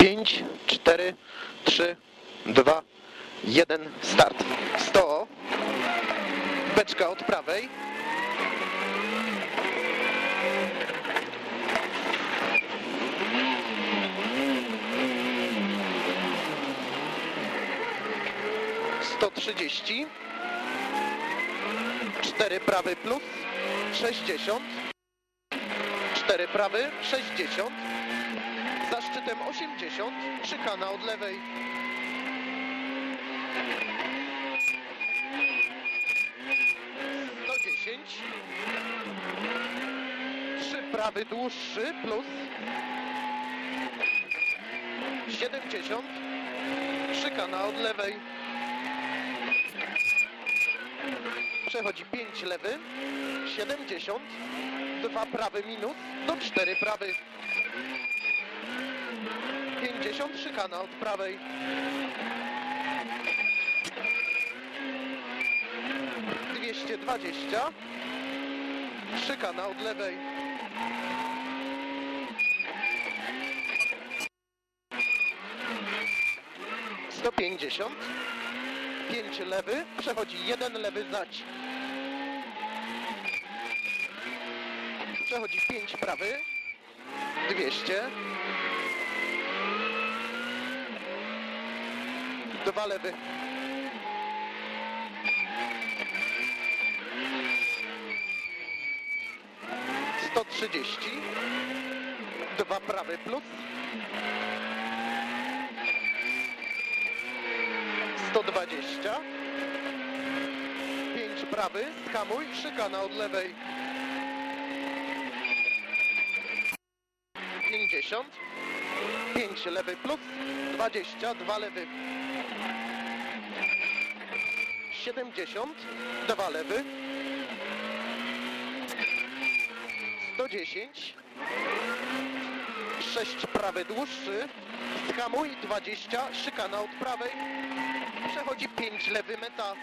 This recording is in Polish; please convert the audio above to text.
5, 4, 3, 2, 1, start. 100. Beczka od prawej. Sto trzydzieści. Cztery prawy plus sześćdziesiąt. Cztery prawy sześćdziesiąt. Szczytem 80, szykana od lewej. No 10. Trzy prawy dłuższy plus 70. Szykana od lewej. Przechodzi 5 lewy, 70. Dwa prawy minus, do 4 prawy. 50 szykana od prawej. Dwieście dwadzieścia. Szykana od lewej. Sto pięćdziesiąt. Pięć lewy. Przechodzi jeden lewy zać. Przechodzi pięć prawy. Dwieście. Dwa lewy. Sto trzydzieści. Dwa prawy plus. Sto dwadzieścia. Pięć prawy. Skamuj. Szykana od lewej. Pięćdziesiąt. Pięć lewy plus. Dwadzieścia. Dwa lewy. 70, dwa lewy, 110, 6 prawy dłuższy, skamuj 20, szykana od prawej, przechodzi 5 lewy meta,